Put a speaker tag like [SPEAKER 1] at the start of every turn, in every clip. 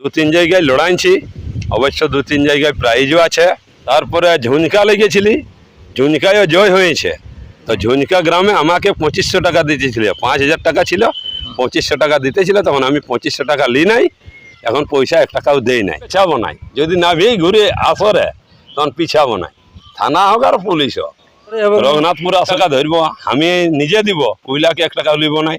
[SPEAKER 1] দু তিন জায়গায় লড়াইছি। অবশ্য দু তিন জায়গায় প্রাইজও আছে। তারপরে ঝুনকা লেগেছিলি। ঝুনকায়ও জয় হয়েছে। তো ঝুনকা গ্রামে আমাকে পঁচিশশো টাকা দিতেছিল। পাঁচ হাজার টাকা ছিল। পঁচিশশো টাকা দিতেছিল, তখন আমি পঁচিশশো টাকা লি নাই। এখন পয়সা এক টাকাও দেই নাই। পিছাবো নাই। যদি না ভি ঘুরে আসরে তখন পিছাবো নাই। থানা হোক আর পুলিশ হোক। রঘুনাথপুর আশাকা ধরবো। আমি নিজে দিব। কইলাকে এক টাকাও লিব নাই।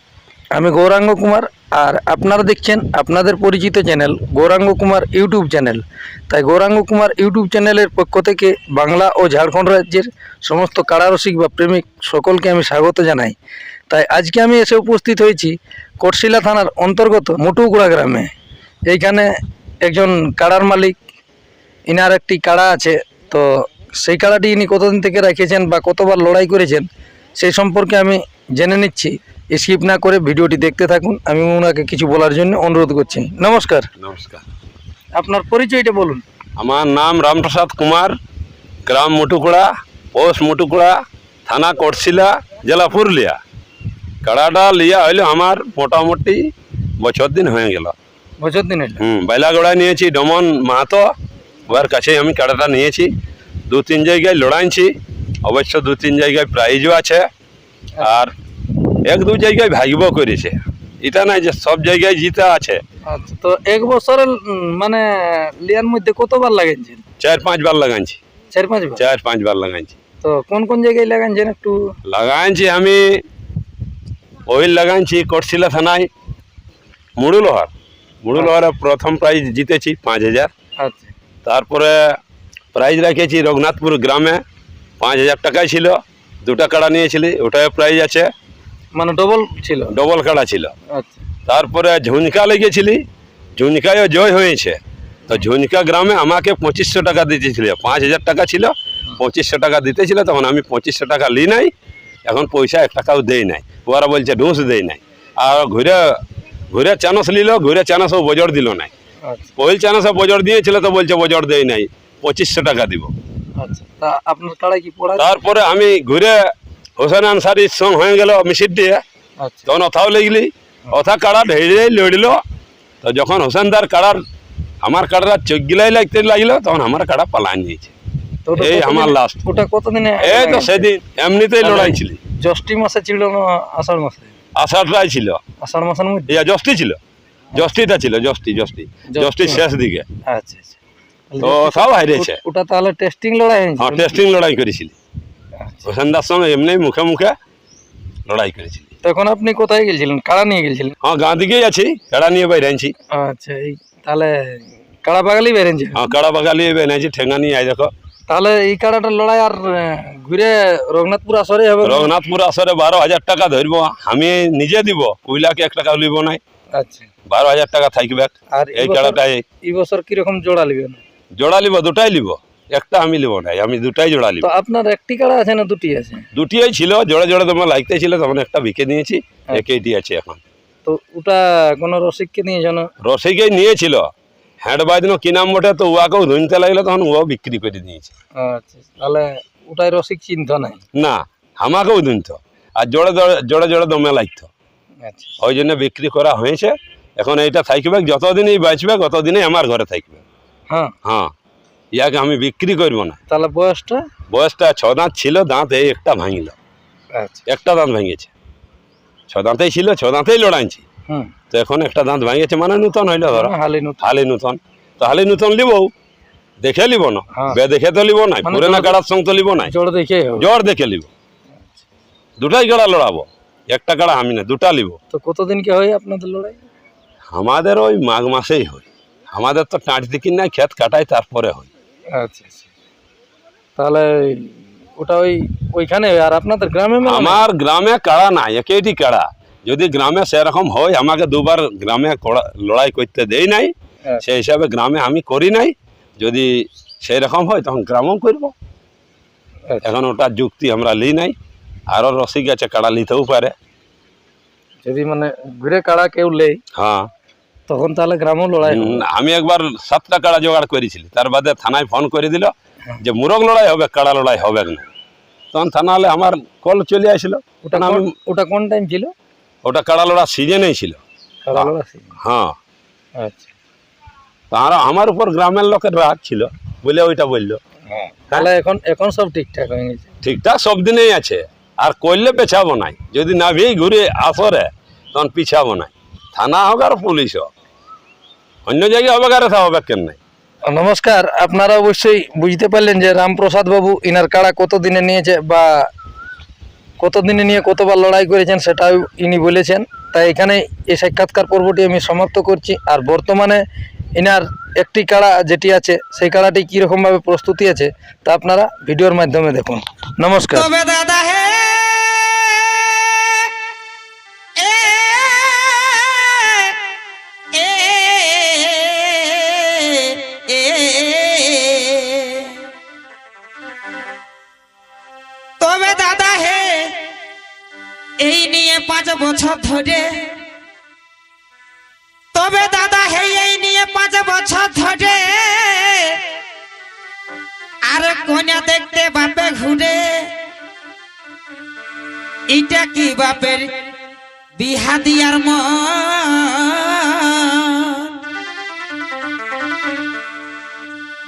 [SPEAKER 2] আমি
[SPEAKER 3] গৌরাঙ্গ কুমার আর আপনারা দেখছেন আপনাদের পরিচিত channel Gouranga Kumar YouTube channel. তাই গৌরাঙ্গ কুমার ইউটিউব চ্যানেলের পক্ষ থেকে বাংলা ও ঝাড়খণ্ড রাজ্যের সমস্ত কারারসিক বা প্রেমিক সকলকে আমি স্বাগত জানাই। তাই আজকে আমি এসে উপস্থিত হয়েছি কটশিলা থানার অন্তর্গত মুটুগুড়া গ্রামে। এইখানে একজন কাড়ার মালিক, ইনার একটি কাড়া আছে, তো সেই কাড়াটি ইনি কতদিন থেকে রেখেছেন বা কতবার লড়াই করেছেন, সেই সম্পর্কে আমি জেনে নিচ্ছি। স্কিপ না করে ভিডিওটি দেখতে থাকুন। আমি ওনাকে কিছু বলার জন্য অনুরোধ করছি। নমস্কার।
[SPEAKER 1] নমস্কার।
[SPEAKER 3] আপনার পরিচয়টা বলুন।
[SPEAKER 1] আমার নাম রামপ্রসাদ কুমার গ্রাম মুটুকুড়া পোস্ট মুটুকুড়া থানা কোটশিলা জেলা পুরুলিয়া। কাড়াটা লিয়া হইল আমার মোটামুটি বছর দিন হয়ে গেল।
[SPEAKER 3] বছর দিন
[SPEAKER 1] হুম বাইলাগড়ায় নিয়েছি ডমন মাহাতো। ওর কাছেই আমি কাড়াটা নিয়েছি। দু তিন জায়গায় লড়াইছি। অবশ্য দু তিন জায়গায় প্রাইজও আছে। আর এক দু জায়গায় ভাগব করেছে। এটা নাই যে সব জায়গায় জিতা আছে।
[SPEAKER 3] আচ্ছা তো এক বছরের মানে লিয়ার মধ্যে কতবার লাগাইছেন?
[SPEAKER 1] চার পাঁচবার লাগাইছি।
[SPEAKER 3] চার পাঁচবার?
[SPEAKER 1] চার পাঁচবার লাগাইছি।
[SPEAKER 3] তো কোন কোন জায়গায় লাগাইছেন একটু?
[SPEAKER 1] লাগাইছি আমি ওই লাগাইছি কটশিলা থানায় মুড়ুলোহার। মুড়ুলোহারে প্রথম প্রাইজ জিতেছি পাঁচ হাজার।
[SPEAKER 3] আচ্ছা।
[SPEAKER 1] তারপরে প্রাইজ রেখেছি রঘুনাথপুর গ্রামে পাঁচ হাজার টাকায় ছিল। দুটা কাড়া নিয়েছিলি ওটাও প্রাইজ আছে।
[SPEAKER 3] মানে ডবল ছিল?
[SPEAKER 1] ডবল কাড়া ছিল।
[SPEAKER 3] আচ্ছা।
[SPEAKER 1] তারপরে ঝুনকা লেগেছিলি ঝুনকায়ও জয় হয়েছে। তো ঝুনকা গ্রামে আমাকে পঁচিশশো টাকা দিতেছিল। পাঁচ হাজার টাকা ছিল। পঁচিশশো টাকা দিতেছিল তখন আমি পঁচিশশো টাকা লি নাই। এখন পয়সা এক টাকাও দেই নাই। ওরা বলছে ডোস দেই নাই। আর ঘুরে ঘুরে চানস নিল ঘুরে চানসও বজর দিল নাই।
[SPEAKER 3] আচ্ছা।
[SPEAKER 1] পহিল চানসে বজর দিয়েছিল তো বলছে বজর দেই নাই। পঁচিশশো টাকা দিব।
[SPEAKER 3] আচ্ছা।
[SPEAKER 1] তারপরে আমি ঘুরে হোসেন আনসারি সঙ্গ হয়ে গেল মিশির দিয়ে।
[SPEAKER 3] আচ্ছা।
[SPEAKER 1] তখন অথাও লেগলি অথা কাড়া ঢেড়ে লড়িল তো যখন হোসেনদার কাড়ার আমার কাড়া চোখ গিলাই লাগতে লাগল তখন আমার কাড়া পালান নিয়েছে এই আমার last।
[SPEAKER 3] ওটা কতদিনে
[SPEAKER 1] এই তো সেদিন এমনিতেই লড়াই ছিল।
[SPEAKER 3] জ্যৈষ্ঠী মাসে ছিল আষাঢ় মাসে?
[SPEAKER 1] আষাঢ়টাই ছিল।
[SPEAKER 3] আষাঢ় মাসের মধ্যে?
[SPEAKER 1] ইয়া জষ্টি ছিল। জষ্টিটা ছিল জষ্টি জষ্টি জষ্টির শেষ দিকে।
[SPEAKER 3] আচ্ছা আচ্ছা।
[SPEAKER 1] তো সব হারিয়েছে।
[SPEAKER 3] ওটা তাহলে টেস্টিং লড়াই
[SPEAKER 1] হ্যাঁ টেস্টিং লড়াই করেছিল। হোসেনদার সঙ্গে এমনি মুখে মুখে লড়াই করেছিল।
[SPEAKER 3] তখন আপনি কোথায় গেছিলেন কাড়া নিয়ে গেছিলেন
[SPEAKER 1] হ্যাঁ গাঁ দিকেই আছি কাড়া নিয়ে বাইরে আনছি।
[SPEAKER 3] আচ্ছা এই তাহলে কাড়া বাগালি বেরেনছে
[SPEAKER 1] হ্যাঁ কাড়া বাগালি বাইরে আনছি ঠেঙ্গা নিয়ে আই দেখো।
[SPEAKER 3] তাহলে এই কাড়াটার লড়াই আর ঘুরে রঘুনাথপুর আসরে হবে?
[SPEAKER 1] রঘুনাথপুর আসরে বারো হাজার টাকা ধরবো আমি নিজে দিব কুইলাকে এক টাকা লিব নাই।
[SPEAKER 3] আচ্ছা।
[SPEAKER 1] বারো হাজার টাকা থাকবে।
[SPEAKER 3] আর
[SPEAKER 1] এই কাড়াটাই
[SPEAKER 3] এই বছর কীরকম জোড়া নেবেন
[SPEAKER 1] জোড়া লিব দুটাই লিব। একটা আমি লিব নাই আমি দুটাই জোড়া লিব
[SPEAKER 3] তো আপনার একটি কাড়া আছে না দুটি আছে?
[SPEAKER 1] দুটিই ছিল জোড়া জোড়া তোমার লাগতে ছিল তখন একটা বিকে নিয়েছি একইটি আছে এখন।
[SPEAKER 3] তো ওটা কোনো রসিককে নিয়ে জানো
[SPEAKER 1] রসিকেই নিয়েছিল হ্যান্ড বাজনো কি নাম বটে তো উহাকেও ধুনতে লাগল তখন ও বিক্রি করে দিয়েছে
[SPEAKER 3] আচ্ছা তাহলে ওটাই রসিক চিন্তা নাই?
[SPEAKER 1] না আমাকেও ধুনত আর জোড়ে জোড়ে জোড়ে জোড়ে দমে লাগতো
[SPEAKER 3] আচ্ছা।
[SPEAKER 1] ওই জন্য বিক্রি করা হয়েছে এখন এইটা থাকবে যতদিনই বাঁচবে ততদিনই আমার ঘরে থাকবে
[SPEAKER 3] হ্যাঁ।
[SPEAKER 1] হ্যাঁ। ইয়াকে আমি বিক্রি করব না।
[SPEAKER 3] তাহলে বয়সটা?
[SPEAKER 1] বয়সটা ছ দাঁত ছিল দাঁত এই একটা ভাঙিল।
[SPEAKER 3] আচ্ছা।
[SPEAKER 1] একটা দাঁত ভেঙেছে ছ দাঁতেই ছিল ছ দাঁতেই লড়াইছি। তো এখন একটা দাঁত ভেঙেছে মানে নূতন হইল ধরো।
[SPEAKER 3] হালি নতুন।
[SPEAKER 1] হালি নূতন। তো হালি নূতন লিব দেখে লিব না।
[SPEAKER 3] হ্যাঁ।
[SPEAKER 1] বে দেখে তো লিব না
[SPEAKER 3] মানে
[SPEAKER 1] পুরানা কাড়ার সঙ্গে তো লিব না
[SPEAKER 3] জোর দেখে
[SPEAKER 1] জ্বর দেখে লিব। দুটাই গাড়া লড়াবো। একটা গাড়া আমি না দুটা লিব।
[SPEAKER 3] তো কতদিন কি হয় আপনাদের লড়াই?
[SPEAKER 1] আমাদের ওই মাঘ মাসেই হয়। আমাদের তো টাঁট দিকে নাই ক্ষেত কাটাই তারপরে হয়।
[SPEAKER 3] আচ্ছা আচ্ছা। তাহলে ওটা ওই ওইখানে আর আপনাদের গ্রামে মেলা নেই?
[SPEAKER 1] আমার গ্রামে কাড়া নাই একইটি কাড়া। যদি গ্রামে সেরকম হয় আমাকে দুবার গ্রামে কড়া- লড়াই করতে দেই নাই
[SPEAKER 3] আচ্ছা।
[SPEAKER 1] সেই হিসাবে গ্রামে আমি করি নাই। যদি সেই রকম হয় তখন গ্রামও করব।
[SPEAKER 3] আচ্ছা।
[SPEAKER 1] এখন ওটা যুক্তি আমরা লি নাই। আরও রসিক আছে কাড়া নিতেও পারে।
[SPEAKER 3] যদি মানে ঘুরে কাড়া কেউ লেই
[SPEAKER 1] হ্যাঁ।
[SPEAKER 3] তখন তাহলে গ্রামও লড়াই
[SPEAKER 1] আমি একবার সাতটা কাড়া জোগাড় করেছিলি। তার বাদে থানায় ফোন করে দিল যে মুরগ লড়াই হবে কাড়া লড়াই হবে না। তখন থানা হলে আমার কল চলে আসলো।
[SPEAKER 3] ওটা
[SPEAKER 1] আমি
[SPEAKER 3] ওটা কোন টাইম ছিল?
[SPEAKER 1] ওটা কাড়া লড়া সিজনেই ছিল। হ্যাঁ।
[SPEAKER 3] আচ্ছা।
[SPEAKER 1] তারা আমার উপর গ্রামের লোকের রাগ ছিল বলে ওইটা বলল।
[SPEAKER 3] তাহলে এখন এখন সব ঠিকঠাক হয়ে গেছে।
[SPEAKER 1] ঠিকঠাক সব দিনেই আছে। আর করলে পেছাবো নাই। যদি না ভেই ঘুরে আসরে তখন পিছাবো নাই। থানা হোক আর পুলিশ হোক। অন্য জায়গায় আর হবে কেন নাই?
[SPEAKER 3] নমস্কার আপনারা অবশ্যই বুঝতে পারলেন যে রামপ্রসাদ বাবু ইনার কাড়া কত দিনে নিয়েছে বা কত দিনে নিয়ে কতবার লড়াই করেছেন সেটাও ইনি বলেছেন। তাই এখানে এই সাক্ষাৎকার পর্বটি আমি সমাপ্ত করছি। আর বর্তমানে ইনার একটি কাড়া যেটি আছে সেই কাড়াটি কীরকমভাবে প্রস্তুতি আছে তা আপনারা ভিডিওর মাধ্যমে দেখুন। নমস্কার।
[SPEAKER 4] এই নিয়ে পাঁচ বছর ধরে। তবে দাদা হে এই নিয়ে পাঁচ বছর ধরে। আর কন্যা দেখতে বাপে ঘুরে। এটা কি বাপের বিহা মন?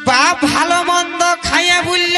[SPEAKER 4] বাপ ভালো মন্দ খাইয়া বলল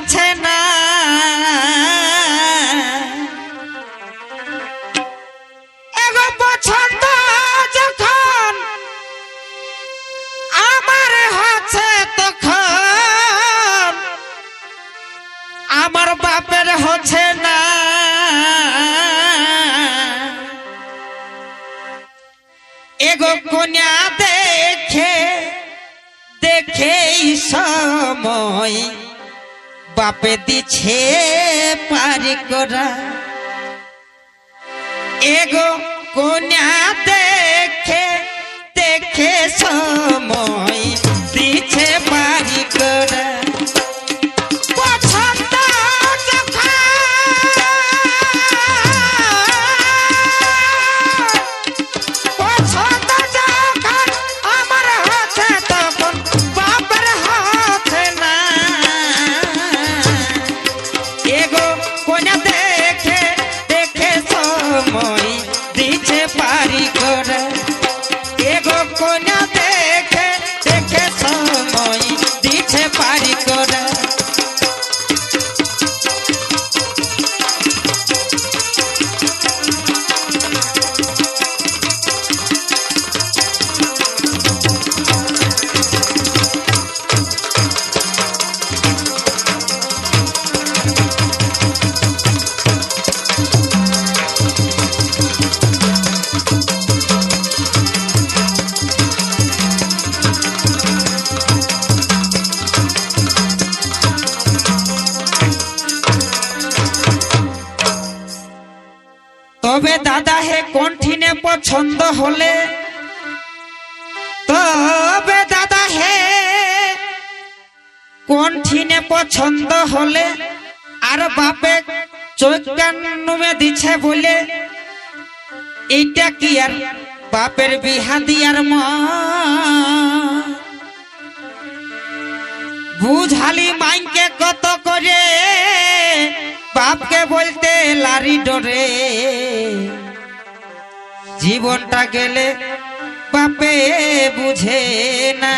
[SPEAKER 4] হচ্ছে না। আমার বাপের হচ্ছে না। এগো কন্যা দেখে দেখে সময় বাপে দিছে পারি করা এগো কন্যা তবে দাদা হে কণ্ঠিনে পছন্দ হলে, তবে দাদা হে কণ্ঠিনে পছন্দ হলে, আর বাপে চোখ কান নুমে দিছে বলে, এইটা কি আর বাপের বিহা দিয়ার মা? বুঝালি মাইকে কত বাপকে বলতে লারি ডরে। জীবনটা গেলে বাপে বুঝে না।